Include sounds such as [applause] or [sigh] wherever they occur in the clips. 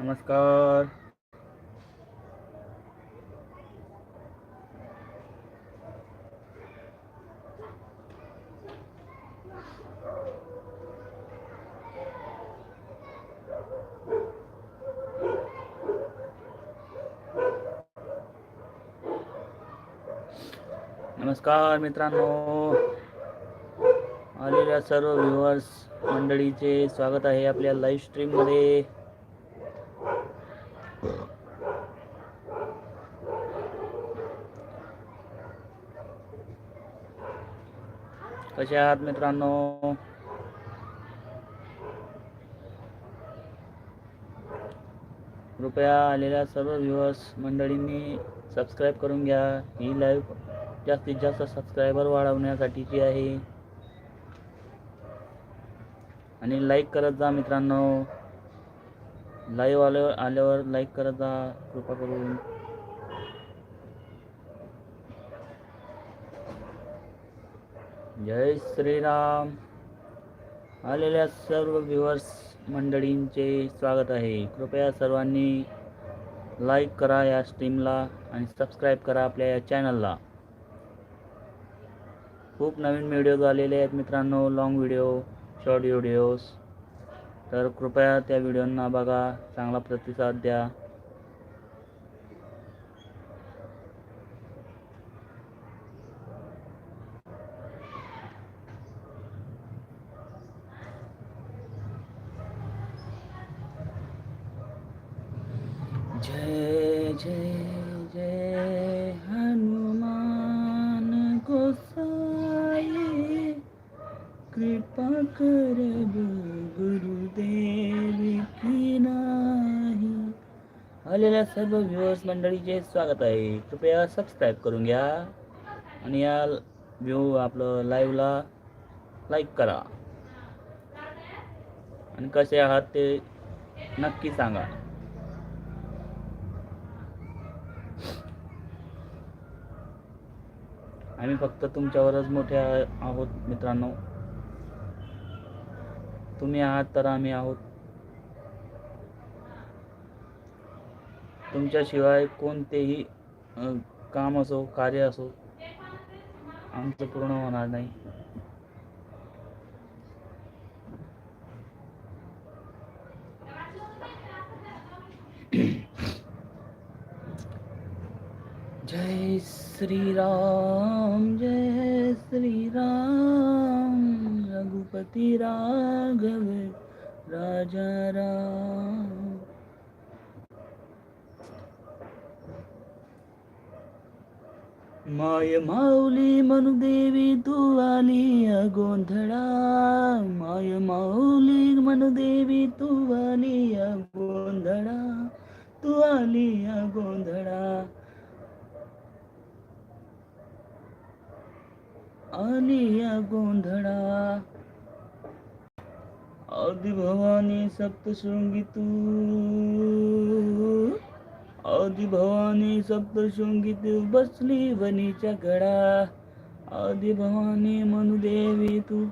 नमस्कार. नमस्कार मित्रांनो. आलेल्या सर्व व्ह्युअर्स मंडळीचे स्वागत आहे आपल्या लाईव्ह स्ट्रीममध्ये कसे आहात मित्रांनो. कृपया आलेल्या सर्व व्ह्युअर्स मंडळींनी सबस्क्राईब करून घ्या. ही लाईव्ह जास्तीत जास्त सबस्क्रायबर वाढवण्यासाठीची आहे. आणि लाईक करत जा मित्रांनो. लाईव्ह आल्यावर आल्यावर लाईक करत जा. कृपा करून जय श्रीराम. आलेल्या सर्व व्ह्युअर्स मंडळींचे स्वागत आहे. कृपया सर्वांनी लाईक करा या स्ट्रीमला आणि सबस्क्राईब करा आपल्या या चॅनलला खूप नवीन व्हिडिओज आलेले आहेत मित्रांनो लॉंग व्हिडिओ शॉर्ट व्हिडिओज तर कृपया त्या व्हिडिओंना बघा चांगला प्रतिसाद द्या जय जय जय हनुमान गोसाई कृपा कर गुरुदेव की नाही आलेल्या सर्व व्ह्युअर्स मंडळीचे स्वागत आहे. कृपया सबस्क्राईब करून घ्या आणि या व्ह्यू आपलं लाईव्हला लाईक करा. आणि कसे आहात ते नक्की सांगा. आम्ही फक्त तुमच्यावरच मोठे आहोत मित्रांनो. तुम्ही आहात तर आम्ही आहोत तुमच्याशिवाय कोणतेही काम असो कार्य असो आमचं पूर्ण होणार नाही. जय श्री राम जय श्री राम राघव राजा राम। माय माऊली मनुदेवी तू आली अ गोंधळा माय माऊली मनुदेवी तू आली गोंधळा तू आली गोंधळा आलिया गोंधळा आदि भवानी सप्तशृंगी तू. आदि भवानी सप्तशृंगी तू बसली वनीच्या गडा. आदि भवानी मनुदेवी तू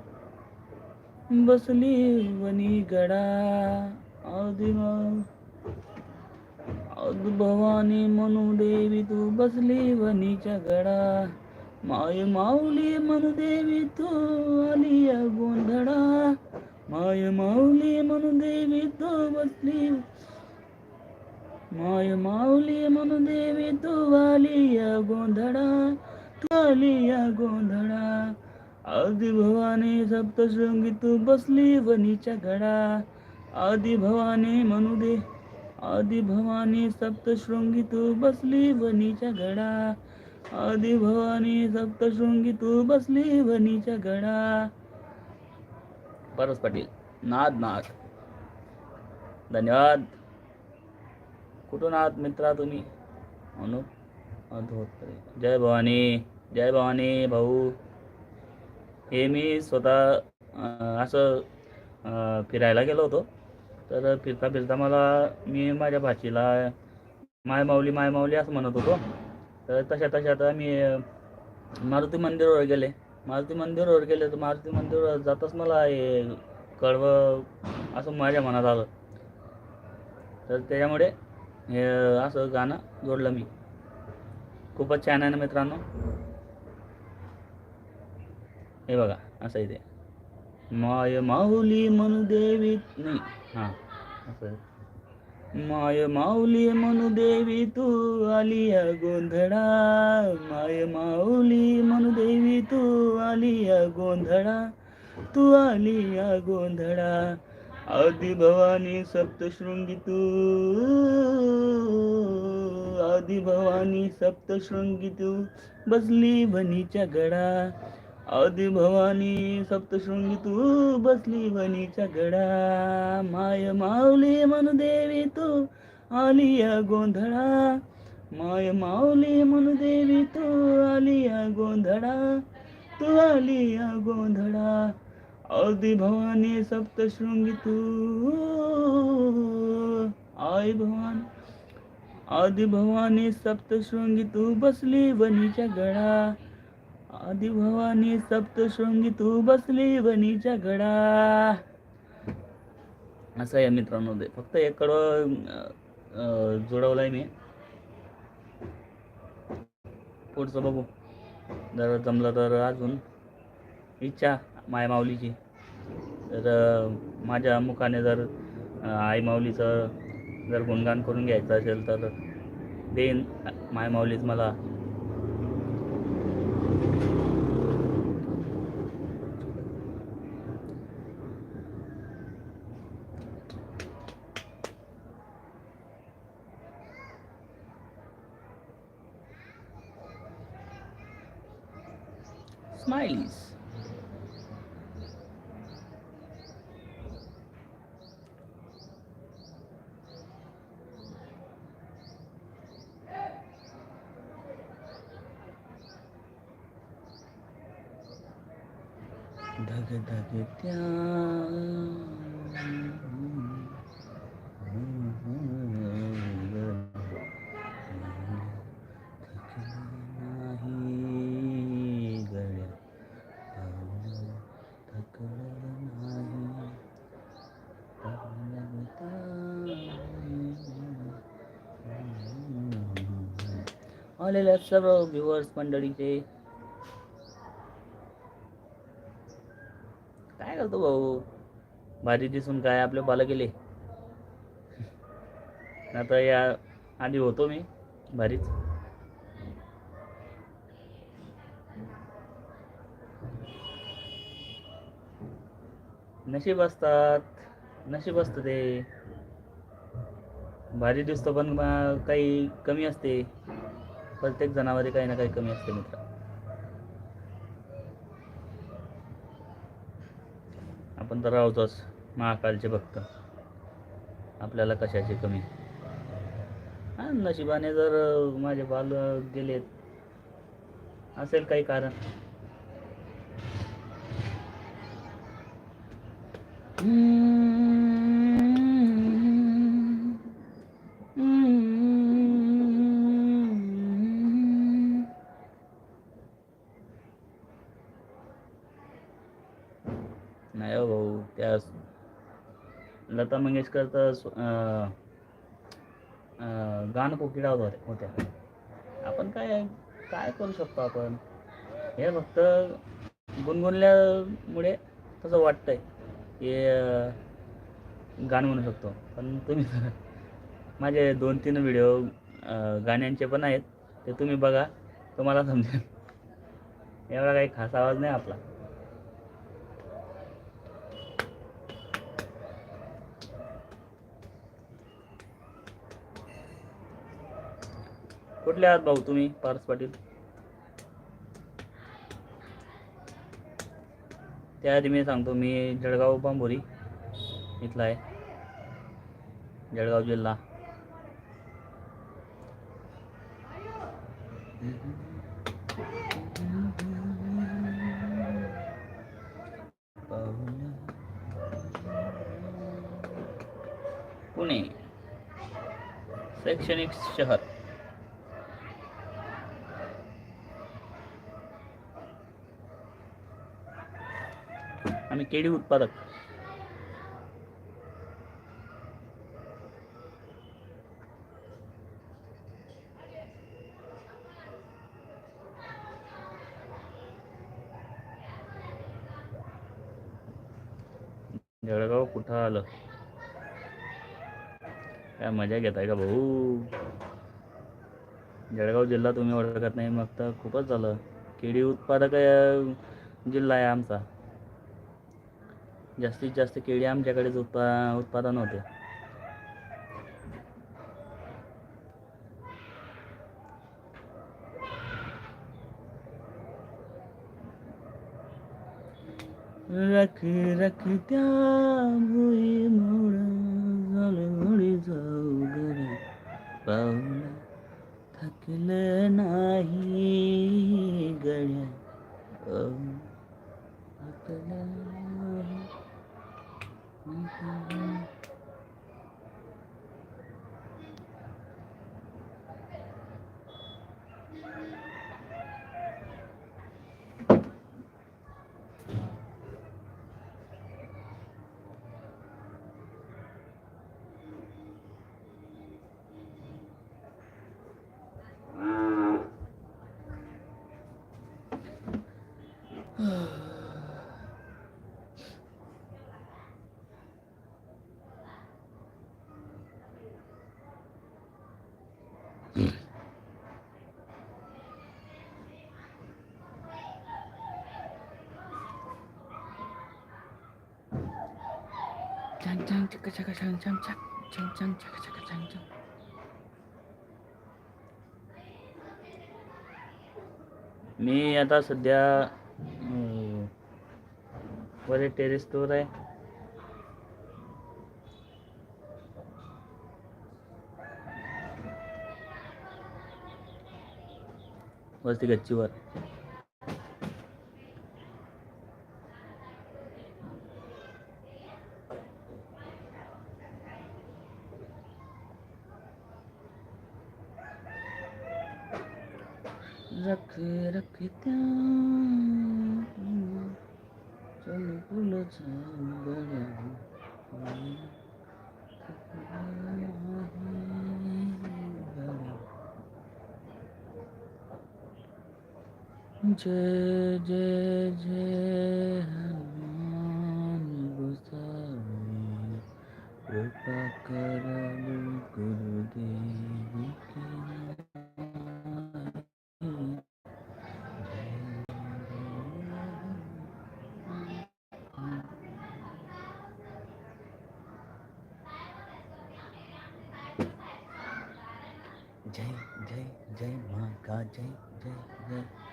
बसली वनी गडा. आदि भवानी मनुदेवी तू बसली वनीच्या गडा. माय माऊली मनुदेवी तू आली गोंधळा. माय माऊली मनुदेवी तू बसली माय माऊली मनुदेवी तू वालिया गोंधळा तू गोंधळा. आदि भवानी सप्तशृंगी तू बसली वनीच्या घडा. आदि भवानी मनुदे आदि भवानी सप्तशृंगी तू बसली वनीच्या घडा. आदि भवानी सप्तशृंगी तू बसली वनीच्या गडा परस पाटील नाद नाद. धन्यवाद. कुठून आहात मित्रा तुम्ही? अनुप अधोत्रे. जय भवानी जय भवानी भाऊ. हे मी स्वतः असं फिरायला गेलो होतो. तर फिरता फिरता मला मी माझ्या भाचीला माय माऊली माय माऊली असं म्हणत होतो. तर तशा तशात आम्ही मी मारुती मंदिरावर गेले. मारुती मंदिरावर गेले तर मारुती मंदिरावर जाताच मला हे कळवं असं माझ्या मनात आलं. तर त्याच्यामुळे असं गाणं जोडलं मी. खूपच छान आहे ना मित्रांनो? हे बघा असं आहे ते. माय माऊली म्हणू देवी नाही हां असं आहे. माय माऊली म्हणू देवी तू आलिया गोंधळा. माय माऊली म्हणू देवी तू आलिया गोंधळा. तू आली या गोंधळा. आदि भवानी सप्तशृंगी तू आदि भवानी सप्तशृंगी तू बसली वनीच्या गडा। आदि भवानी सप्तशृंगी तू बसली वनीच्या गडा। माय माऊली म्हणू देवी तू आलिया गोंधळा। माय माऊली म्हणू देवी तू आलिया गोंधळा। तू आलिया गोंधळा। आदि भवानी सप्तशृंगी तू। आई भवान आदि भवानी सप्तशृंगी तू बसली वनीच्या गडा। आदि भवानी सप्तशृंगी तू बसली वनीच्या गडा। असं आहे मित्रांनो फक्त एक कडवं जोडवलाय आहे मी. पुढचं बघू. जर जमलं तर अजून. इच्छा. मायमाऊलीची तर माझ्या मुखाने जर आई माऊलीचं जर गुणगान करून घ्यायचं असेल तर देईन मायमाऊलीच मला smileys. धग धग त्या नाही. गळ्या पावलं थकलं नाही आलेल्या सर्व व्ह्युअर्स मंडळीचे काय करतो भाऊ? भाजी दिसून काय आपले बाला गेले आता या आधी होतो मी भारीच नशीब असतात. नशीब असतं ते. भारी दिसतो पण काही कमी असते. प्रत्येक जनावरे काही ना काही कमी असते मित्र. आपण तर राहतोच. महाकालचे भक्त. आपल्याला कशाची कमी? हा नशिबाने जर माझे बाल गेलेत असेल काही कारण. नाही हो भाऊ त्या लता मंगेशकर तर गाण गाणं कोकिळा होत्या होत्या. आपण काय काय करू शकतो आपण? हे फक्त गुणगुणल्यामुळे तसं वाटतंय की गाणं म्हणू शकतो. पण तुम्ही [laughs] माझे दोन तीन व्हिडिओ गाण्यांचे पण आहेत. ते तुम्ही बघा. तुम्हाला समजेल. एवढा काही खास आवाज नाही आपला. कुठले आहात भाऊ तुम्ही? पारस पाटील. त्याआधी मी सांगतो मी जळगाव बांबोरी इथला आहे. जळगाव जिल्हा. पुणे. शैक्षणिक शहर. आणि केळी उत्पादक. जळगाव कुठं आलं? काय मजा घेताय का भाऊ? जळगाव जिल्हा तुम्ही ओळखत नाही मग तर खूपच झालं. केळी उत्पादक जिल्हा आहे आमचा. जास्तीत जास्त केळी आमच्याकडेच उत्पा उत्पादन होते. रख रख त्या भुई मोड झालं जाऊ गरे पाहुणा थकलं नाही गड्या. Chang chang chaka chaka chang chang chak chang chang chaka chaka chang chang. मी आता सध्या अं, वर टेरेसवर आहे वरती गच्चीवर जय जय जय हनुमान गोसावी। कृपा कर गुरुदेव जय जय जय माँ का जय जय जय।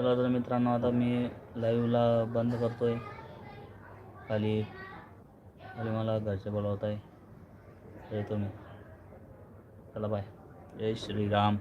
चला तर मित्रांनो आता मी लाईव्हला बंद करतो आहे खाली खाली मला घरचे बोलवत आहे येतो मी चला बाय जय श्रीराम.